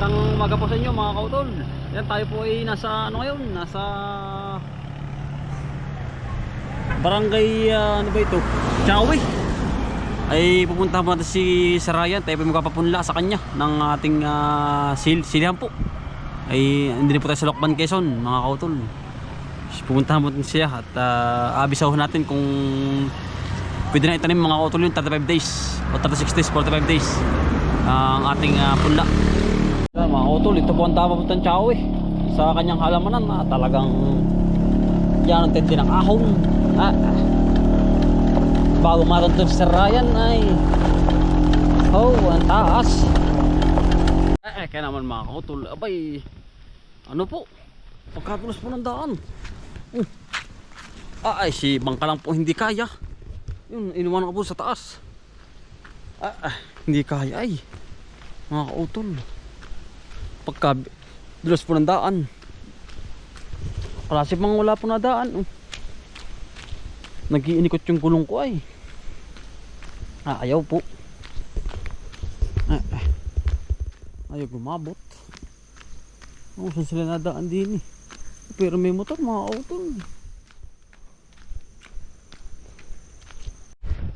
Magandang umaga po sa inyo mga kautol. Yan tayo po ay nasa ano ngayon, nasa Barangay ah, ano ba ito? Chawi. Ay pupunta mo natin si Sarayan, tayo po magpapapunla sa kanya ng ating ah, sil silihan po. Ay hindi po tayo sa Lokban Quezon mga kautol. Pupuntahan mo natin siya at uh, abisaw natin kung pwede na itanim mga kautol yung 35 days o 36 days, 45 days ang ating ah, punla. Yan, mga kautol, ito po ang tama po ng Chawi sa kanyang halamanan na talagang yan ang tindi ng ahon. Ah, ah. bago marating si Ryan ay oh, ang taas. Eh, eh, kaya naman mga kautol, abay, ano po, pagkatulos po ng daan. Uh. Ah, ay, si Bangka lang po hindi kaya. Yun, inuwan ko po sa taas. Ah, ah, hindi kaya ay. Mga kautol. Pagka dulas po ng daan. Klase pang wala po na daan. Oh. Nag-iinikot yung gulong ko ay. Ah, ayaw po. Ah, ah. Ayaw gumabot. Oh, saan sila nadaan din eh. Pero may motor mga kautol.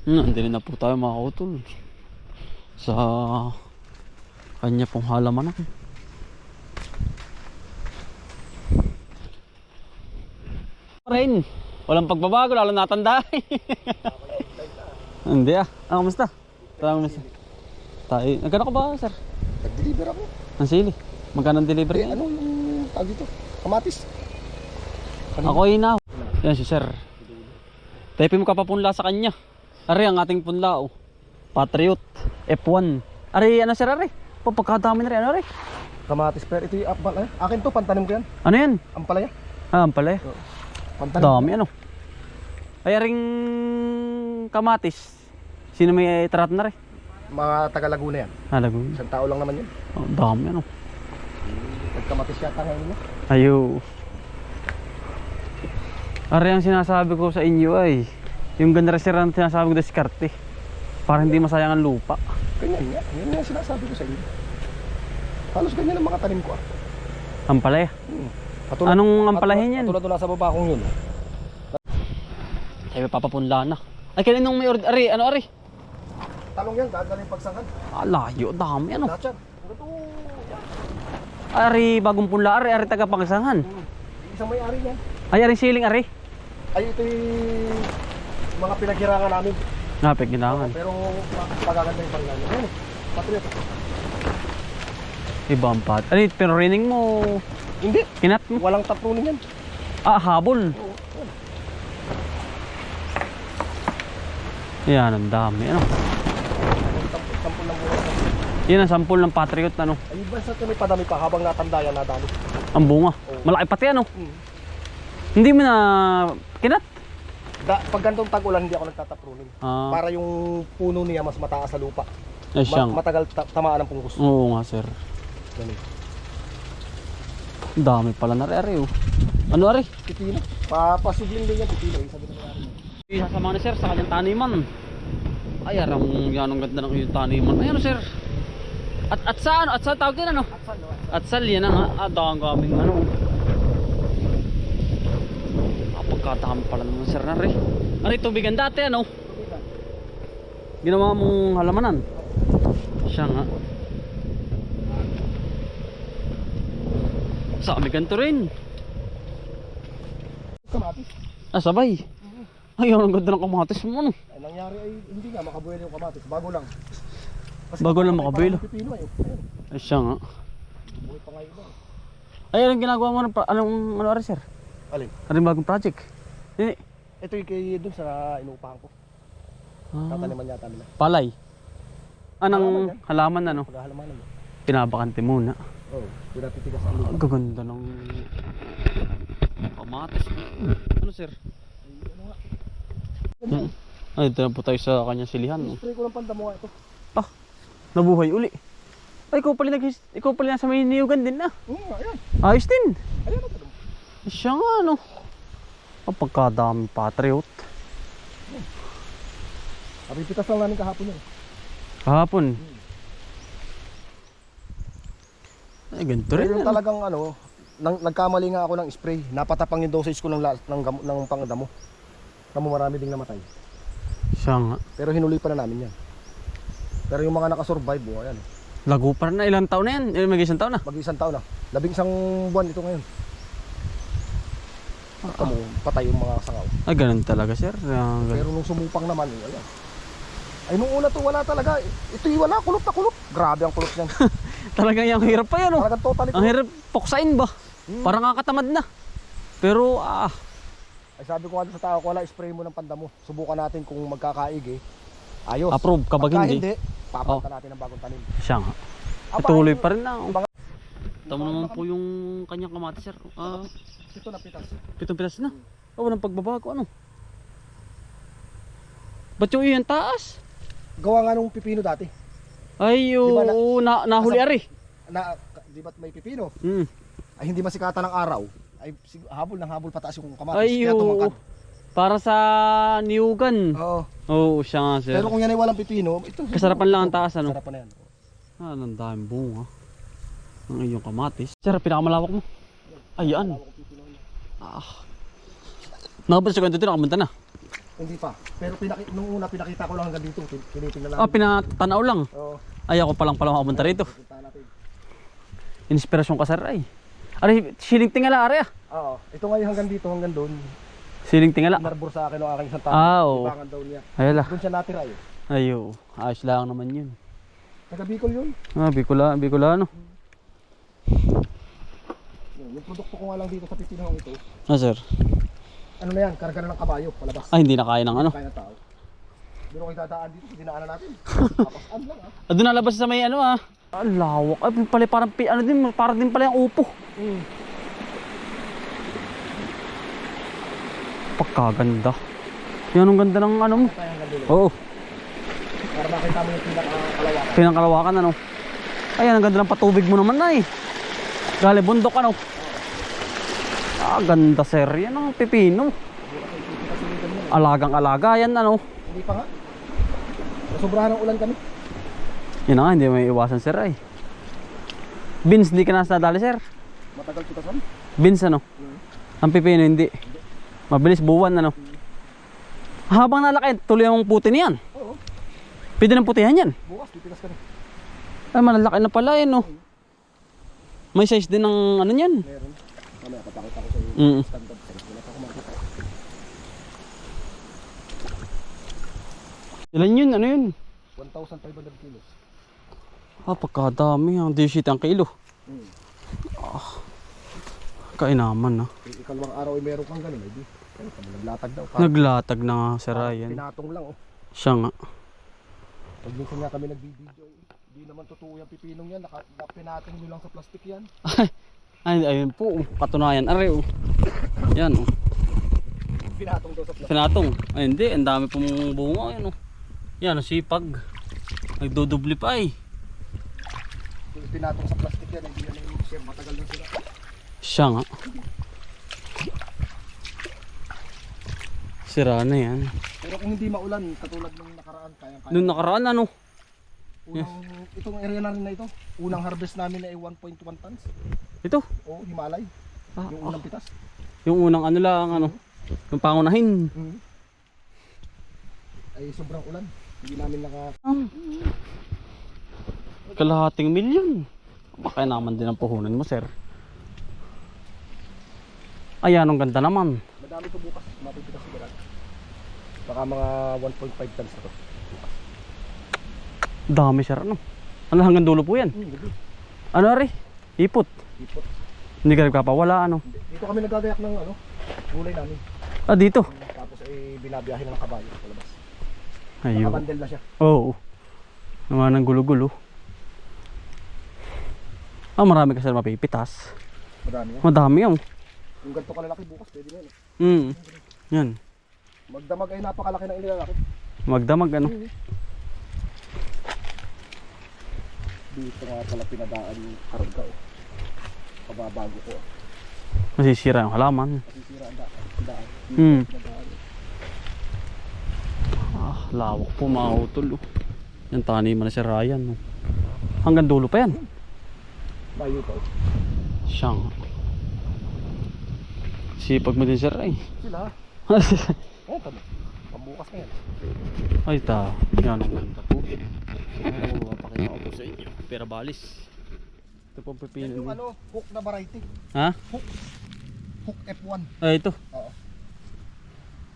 Nandito na po tayo mga kautol. Sa kanya pong halaman Rain, walang pagbabago lalo natanda. Hindi ah. Ah, kamusta? Tara mo Tayo. Nagkano ka ba, sir? Nag-deliver ako. Ang sili. Magkano ang delivery? Eh, ano yung tawag dito? Kamatis. Ako na. Yan si sir. Tayo mo kapapunla sa kanya. Ari ang ating punla oh. Patriot F1. Ari ano sir ari? Papagkadami na rin ano ari? Kamatis pero ito yung ampalaya. Akin to, pantanim ko yan. Ano yan? Ampalaya. Ah, ang pala eh. Pantanim. Dami ano. Ay ring kamatis. Sino may tarat na rin? Mga taga Laguna yan. Halago. Isang tao lang naman yun. Oh, dami ano. Nagkamatis yata ngayon niya. Ayo. Ari ang sinasabi ko sa inyo ay yung ganda restaurant sinasabi ko diskarte. Para hindi masayang ang lupa. Ganyan nga. Yan yung sinasabi ko sa inyo. Halos ganyan ang mga tanim ko ah. Ang palaya. Hmm. Anong ampalahin yan? Katulad wala sa baba kong yun. Ay, papapunla na. Ay, kailan nung may order? Ari, ano ari? Talong yan, gagaling pagsangkan. Ah, layo, dami ano. Ito, Ari, bagong punla, ari, ari taga pangsangan. isang may-ari yan. Ay, ari siling, ari. Ay, ito yung mga pinaghirangan namin. Napig, ginangan. Pero pagaganda yung panglalan. Ayun, patriot. Ibang pat. Ari, pero rining mo, Hindi. kinat mo. Walang taprunin yan. Ah, habol. Oo. Yan, ang dami, ano. Sampul, sampul ng buhay. Yan ang sampul ng Patriot, ano. Ay, iba sa ito may padami pa habang natanda yan nadami. Ang bunga. Oo. Malaki pati, ano. Hmm. Hindi mo na kinat. Da, pag gantong tag-ulan, hindi ako nagtataprunin. Ah, Para yung puno niya mas mataas sa lupa. ay Ma- siyang. matagal ta- tamaan ng pungkus. Oo nga, sir. Ganun. Ang dami pala na ari, oh. Ano, ari? Pipino. Papasubling din yan. Yung sabi ng may-ari. Isasama ni sir sa kanyang taniman. Ay, arang yan ang ganda ng iyong taniman. Ay, ano sir? At at saan? At saan tawag din ano? At saan yan ang ah, dahang kaming ano. Ah, pagkataham pala naman sir na rin. Ano tubigan dati ano? Ginawa mong halamanan. Siya nga. Sa amin ganito rin. Kamatis. Ah, sabay. Ayun, ang ganda ng kamatis mo. Ano? Ay, nangyari ay hindi nga makabuelo yung kamatis. Bago lang. Bago lang makabuelo. Pipino ay. Ayun. Ay, siya nga. Buhay pa ngayon. lang. Ay, anong ginagawa mo? Ng, anong, ano, ari, sir? Alin? Anong bagong project? Hindi. Ito yung kay dun sa inuupahan ko. Ah, Tataniman yata nila. palay. Halaman Anong yan. halaman, ano? Paghahalaman mo. Pinabakante muna. Oo. Oh, pinatitigas ang lupa. gaganda ng kamatis. Ano, sir? Hmm. Ay, dito na po tayo sa kanyang silihan. no? Spray ko ng pandamuha ito. Ah, nabuhay uli. Ay, ikaw pala, nag ikaw pala nasa may niyugan din na. Hmm, ayan. Ayos din. Ayan ito. Siya nga, ano. Ang pagkadami patriot. Kapipitas lang namin kahapon yun. Kahapon. Ay, ganito rin. Pero yung talagang ano, nang, nagkamali nga ako ng spray. Napatapang yung dosage ko ng, la- ng, ng pangdamo. Tamo marami ding namatay. Siya nga. Pero hinuli pa na namin yan. Pero yung mga nakasurvive, oh, ayan. Lago pa rin na. Ilang taon na yan? Ilang mag isang taon na? Mag-isang taon na. Labing isang buwan ito ngayon. Tamo, patay yung mga sangaw. Ay, ganun talaga, sir. Ah, ganun. Pero nung sumupang naman, eh, ayan. Ay, nung una to, wala talaga. Ito wala, kulot na kulot. Grabe ang kulot niyan. Talagang yung hirap pa yan, oh. Talagang totally Ang hirap puksain ba? Hmm. Parang kakatamad na. Pero, ah, Ay, sabi ko doon sa tao ko, wala, spray mo ng pandamo. Subukan natin kung magkakaig eh. Ayos. approve kapag Pagka hindi. hindi, papanta natin ng bagong tanim. Siya nga. Patuloy pa rin na. Oh. Tama naman po yung kanyang kamati, sir. Ah, Ito na pitas. pitong pitas na. Oh, walang pagbabago. Ano? Ba't yung iyan taas? Gawa nga nung pipino dati. Ay, ba na- oo, na, nahuli ari. Na, di ba't may pipino? Hmm. Ay hindi masikata ng araw. Ay habol ng habol pataas yung kamatis. Ay, kaya oo. tumangkad. Para sa niyugan. Oo. Oo, siya nga, sir. Pero kung yan ay walang pipino, ito. Kasarapan lang ang taas, ano? Kasarapan na yan. Ah, ang daming bunga. Ang iyong kamatis. Sir, pinakamalawak mo. Ayan. Ah. Nakabalik sa kwento dito, nakamunta na. Hindi pa. Pero pinaki nung una pinakita ko lang hanggang dito. Tin- Tinitingnan lang. Ah, pinatanaw lang. Oo. Ay, ako pa lang pala makapunta rito. Punta natin. Inspirasyon ka, sir, ay. Aray, siling tingala, aray ah. Oo. Ito ngayon hanggang dito, hanggang doon. Siling tingala. Narbor sa akin ng aking isang tao. Ah, oo. Ibangan daw niya. Ayala. Doon siya natira eh. Ayo, ayos lang naman yun. Taga Bicol yun. Ah, Bicola, Bicolano. Yun, Yung produkto ko nga lang dito sa pipinong ito. Ah, sir. Ano na yan? Karga na ng kabayo. Palabas. Ah, hindi na kaya ng ano. Kaya ng tao. Pero kung dadaan dito, dinaanan natin. Papasan lang ah. Ah, doon nalabas sa may ano ah. Ah, lawak. Ay, pala parang, pi- ano din, parang din pala yung upo. Mm. Pagkaganda. Yan ang ganda ng ano mo. Kaya. Oo, Para makita mo yung pinakakalawakan. pinangkalawakan ano. Ayan, ang ganda ng patubig mo naman na eh. Gali, bundok ano. Ah, ganda sir. Yan ang pipino. Alagang alaga yan ano. Hindi pa nga. Sobrahan ng ulan kami. Yan na nga, hindi may iwasan sir ay. Beans, hindi ka na nadali sir. Matagal putasan. Beans ano. Ang pipino hindi. Mabilis buwan ano. Habang nalaki, tuloy ang puti niyan. Oo. Pwede ng putihan yan. Bukas, pipilas kami. Ay, malalaki na pala eh no. May size din ng ano niyan. Meron. Mamaya papakita ko sa iyo. Mm. Standard size. Wala pa ako makita. Ilan yun? Ano yun? 1,500 kilos. Ah, pagkadami. Ang disit ang kilo. Mm. Kainaman ah. Eh, ikalawang araw ay meron kang ganun. Ay di. Ay, kami naglatag daw. Naglatag na nga si Ryan. Pinatong lang oh. Siya nga. Pag minsan nga kami nagbibideo, eh, di naman totoo yung pipinong yan. Naka, na, pinatong nyo lang sa plastic yan. Ay, ayun po. oh. Katunayan. Are oh. Yan oh. Pinatong daw sa. Pinatong. Ay, hindi. Ang dami pong bunga. Yan oh. Yan, ang sipag. Nagdodubli pa eh. Pinatong sa plastic yan. Hindi na yung share. Matagal na sila. Siya nga. Sira na yan. Pero kung hindi maulan, katulad nung nakaraan, kaya kaya. Noong nakaraan ano? Unang, itong area na rin na ito, unang harvest namin ay 1.1 tons. Ito. O, Himalay. Ah, Yung ah. unang pitas. Yung unang ano lang ano. Yung pangunahin. Mhm. Ay sobrang ulan. Hindi namin naka... Kalahating milyon. Baka naman din ang puhunan mo, sir. Ayan, ang ganda naman. Madami to bukas. Mapipitas sigurado. Baka mga 1.5 tons na to. Dami, sir. Ano? Ano hanggang dulo po yan? Hmm. Ano, ari? Ipot. Ipot. Hindi ka nagpapawala, ano? Dito kami nagagayak ng ano, gulay namin. Ah, dito. Tapos ay binabiyahe ng kabayo sa labas. Ayun. Nakabandel na siya. Oo. Naman ng gulo-gulo. Ah, marami kasi mapipitas. Madami yan. Madami yan. Yung ganito kalalaki bukas, pwede na yun. Mm. Yan. Magdamag ay napakalaki ng inilalaki. Magdamag, ano? Dito nga pala pinadaan yung karga oh. Pababago ko. Masisira yung halaman. Masisira ang daan. Daan. Hmm. Ah, lawak po mga utol. Oh. Yan taniman na si Ryan. Oh. Hanggang dulo pa yan. Layo pa. oh. Siyang. Sipag mo din sir ay. Sila. Eh, tama. Pambukas na yan. ay ta. Yan ang ganda po. Ano mapakita ko sa inyo. Pera balis. Ito po ang Yan pipino. yung ano, hook na variety. Ha? Hook F1. Ay ito. Oo.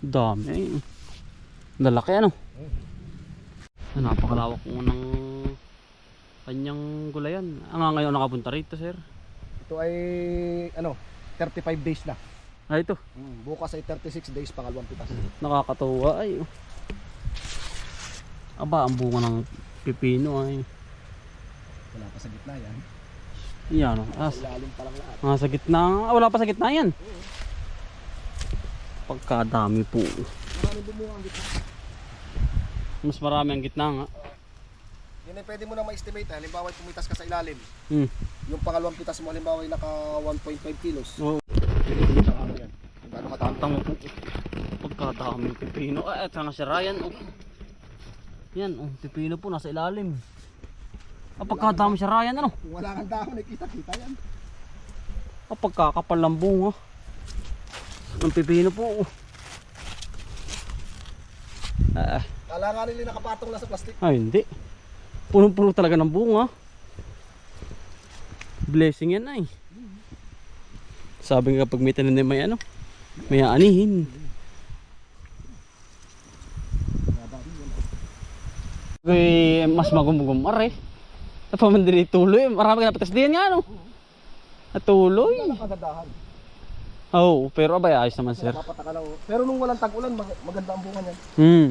Dami. Lalaki ano. Ah, Napakalawak po ng kanyang gulayan. Ang nga ngayon nakapunta rito sir. Ito ay, ano, 35 days na. Ay ito. Bukas ay 36 days pangalawang pitas. Nakakatuwa ay. Aba, ang bunga ng pipino ay. Wala pa sa gitna yan. Yan oh. Ah, Sa gitna. Ah, wala pa sa gitna yan. Pagkadami po. Mas marami ang gitna nga. Yan ay pwede mo na ma-estimate. Halimbawa, pumitas ka sa ilalim. Hmm. Yung pangalawang pitas mo, halimbawa, ay naka 1.5 kilos. Oo. Isang ano yan. Kung gaano katapang. Tantang po. Pagkadaming pipino. Ay, ito nga si Ryan. Oh. Yan, oh, pipino po nasa ilalim. Ah, pagkadami si Ryan ano? Kung wala kang dahon, nakita-kita yan. Ah, pagkakapal ng bunga. Ang pipino po. oh. Ah, Kala nga nila nakapatong lang sa plastic. ah, hindi. Punong-puno talaga ng bunga. Blessing yan ay. Sabi nga pag may tanim may ano, may aanihin. Kaya mas magumugumar eh. Napamandali tuloy. Marami ka napatas din nga no. At tuloy. Wala kagadahan. Oo, oh, pero abay ayos naman sir. Napapataka lang. Pero nung walang tag-ulan, mag- maganda ang bunga niyan. Hmm.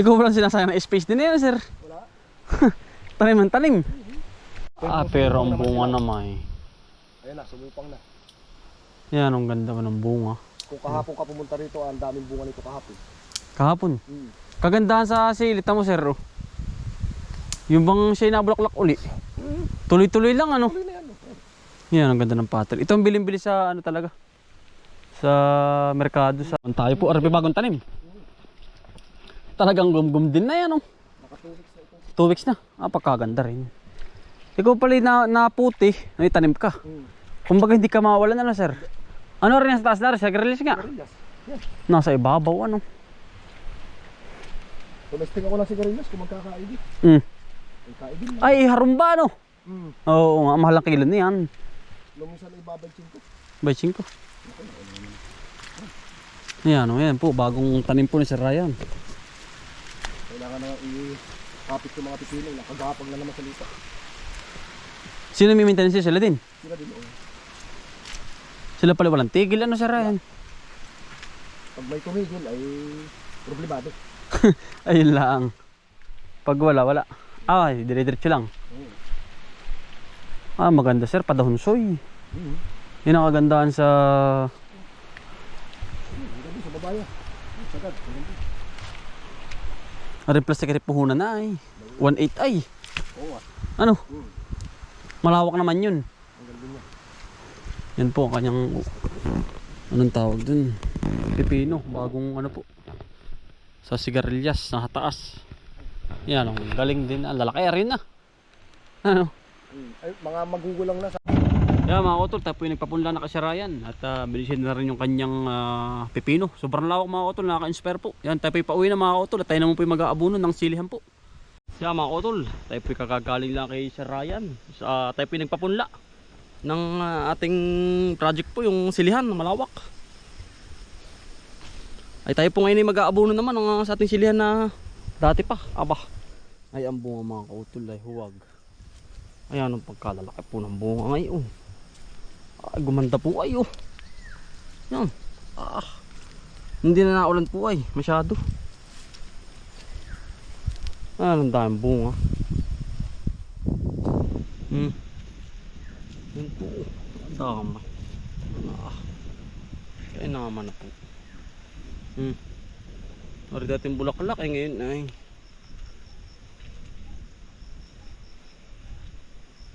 Ikaw mo lang sinasayang na space din yan sir. Wala. Tanim ng tanim. Ah, pero ang bunga naman eh. Ayun na, sumupang na. Yan, ang ganda mo ng bunga. Kung kahapon ka pumunta rito, ang daming bunga nito kahapon. Kahapon. Hmm. Kagandahan sa silita mo sir. oh. Yung bang siya nabulaklak uli. Tuloy-tuloy lang ano. Tuloy na yan. Yan, ang ganda ng pattern. Ito ang biling-bili sa ano talaga. Sa merkado. Sa tayo po, arabi bagong tanim. Talagang gum-gum din na yan. Oh. Two weeks na. Ah, pagkaganda rin. Ikaw pala na, na puti, may tanim ka. Kumbaga hindi ka mawalan ano sir. Ano rin sa taas na rin, sa grillis nga. Sigarilyas. Yan. Nasa ibabaw ano. Tumesting ako ng sigarilyas kung magkakaigi. Mm. Ay, harumba ano. Hmm. Oo, nga, mahal ang kilo na yan. Nung minsan ay babagsin ko. By 5. Ayan, oh, yan po, bagong tanim po ni Sir Ryan. Kailangan na i-kapit yung mga pipino. Nakagapag na naman sa lita. Sino may maintenance niya? Sila din. Sila din, oh. Sila pala walang tigil, ano Sir Ryan? Pag may tumigil ay problemado. Ayun lang. Pag wala, wala. Ay, dire-diretso lang. Ah, maganda sir, padahonsoy. Hmm. Yun ang kagandahan sa... Gabi sa babaya. Sagad. Ang gabi. Aring plastic rin puhunan na ay. 1.8 ay. Oo ah. Ano? Malawak naman yun. Ang. Yan po ang kanyang... Anong tawag dun? Pipino. Bagong ano po. Sa sigarilyas. Sa taas. Yan, ang galing din. Ang lalaki rin na. Ano? Hmm. Ay, mga magugulang na sa Yeah, mga kotol, tayo po yung nagpapunla na kay Sir Ryan at uh, bilisin na rin yung kanyang ah, pipino. Sobrang lawak mga kotol, nakaka-inspire po. Yan, tayo po yung pauwi na mga kotol at tayo naman po yung mag-aabuno ng silihan po. Yeah, mga kotol, tayo po yung kakagaling lang kay Sir Ryan. Sa, tayo po yung nagpapunla ng ah, ating project po, yung silihan na malawak. Ay tayo po ngayon ay mag-aabuno naman ng ah, sa ating silihan na dati pa. Aba, ay ang bunga mga kotol ay huwag. Ayan ang pagkalalaki po ng bunga ngayon. Ay, gumanda po ay oh. Yan. Ah. Hindi na naulan po ay. Masyado. Ah, ang daming bunga. Hmm. Yan po. Ang dami. Ah. Kaya naman na po. Hmm. Ari dating bulaklak eh ngayon ay.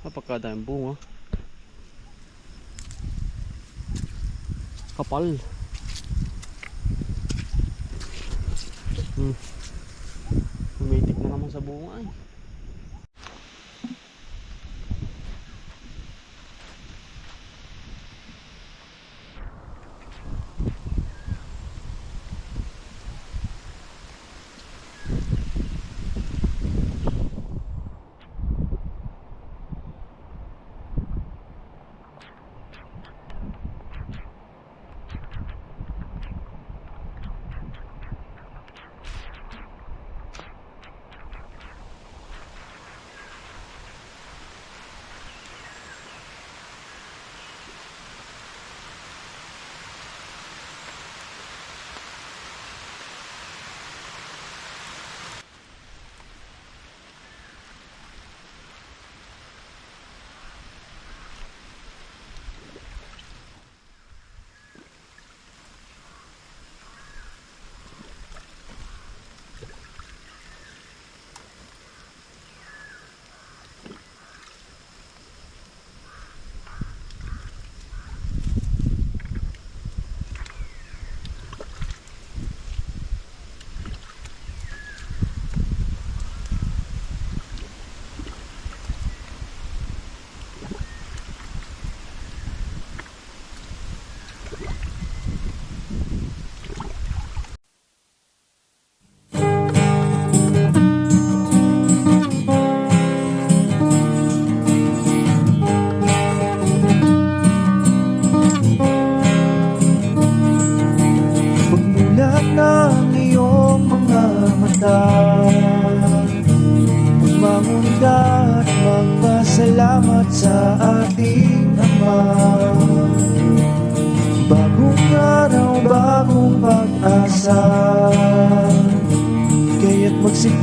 Napakadaming bunga. Kapal. Hmm. Umitik na naman sa bunga eh.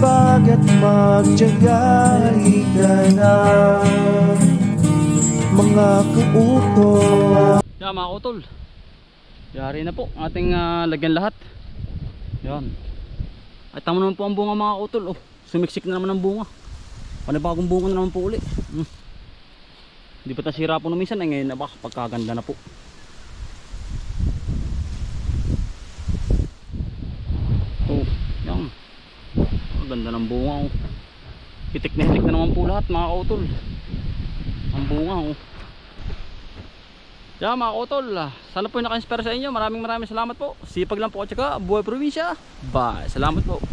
Magsipag at magtyaga Halika na Mga kautos Yan mga utol. Yari na po ating ah, lagyan lahat. Yan. At tama naman po ang bunga mga utol. Oh, sumiksik na naman ang bunga. Panibagong bunga na naman po uli. Hmm. Hindi pa tasira po nung minsan. Eh, ngayon na na po. Oh, yan. Ang ganda ng bunga. Oh. Hitik na hitik na naman po lahat mga utol. Ang bunga. Oh. Yeah, mga kotol, ah, sana po yung naka-inspire sa inyo. Maraming maraming salamat po. Sipag lang po at saka buhay probinsya. Bye. Salamat po.